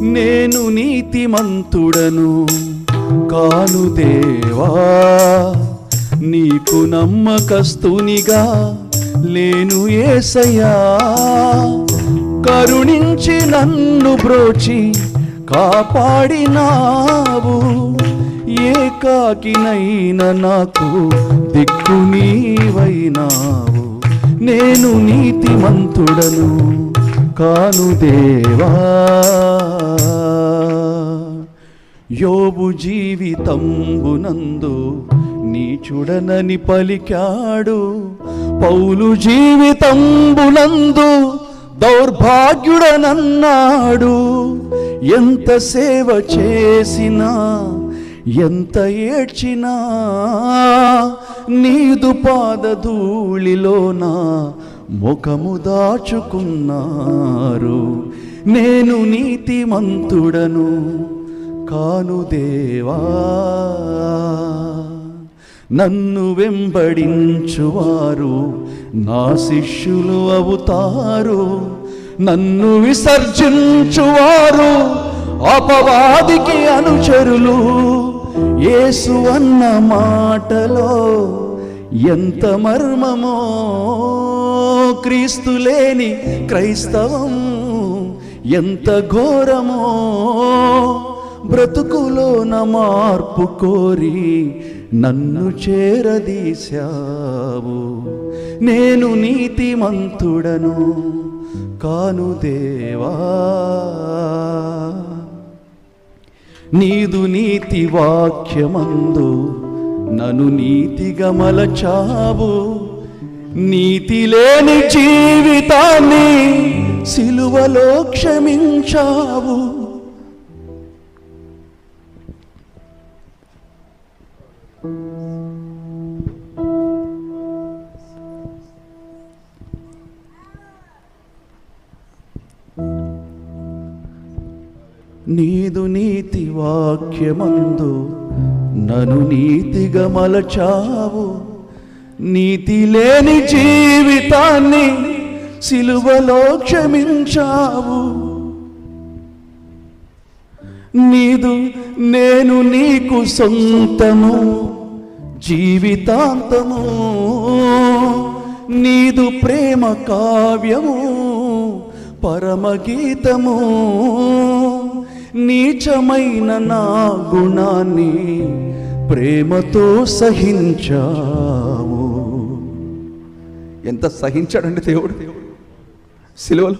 నేను నీతిమంతుడను. కాను దేవా నీకు నమ్మకస్తునిగా లేను ఏసయ్యా. కరుణించి నన్ను బ్రోచి కాపాడినావు. ఏకాకినైన నాకు దిక్కు నీవైనావు. నేను నీతిమంతుడను. కాను దేవా. యోబు జీవితంబునందు నీచుడనని పలికాడు. పౌలు జీవితంబునందు దౌర్భాగ్యుడనన్నాడు. ఎంత సేవ చేసినా ఎంత ఏడ్చినా నీదు పాదధూళిలోన ముఖము దాచుకున్నారు. నేను నీతిమంతుడను కాను దేవా. నన్ను వెంబడించువారు నా శిష్యులు అవుతారు. నన్ను విసర్జించువారు అపవాదికి అనుచరులు. యేసు అన్న మాటలో ఎంత మర్మమో క్రీస్తు లేని క్రైస్తవం. ఎంత ఘోరమో బ్రతుకులోన మార్పు కోరి నన్ను చేరదీశావు. నేను నీతిమంతుడను కాను దేవా. నీదు నీతి వాక్యమందు నను నీతిగా మలచావు. నీతి లేని జీవితాన్ని సిలువలో క్షమించావు. నీదు నీతి వాక్యమందు నన్ను నీతిగా మలచావు. నీతి లేని జీవితాన్ని సిలువలో క్షమించావు. నీదు నేను నీకు సొంతము జీవితాంతము. నీదు ప్రేమ కావ్యము పరమగీతము. నీచమైన నా గుణాన్ని ప్రేమతో సహించావు ఎంత సహించాడండి దేవుడు దేవుడు? సిలువలో.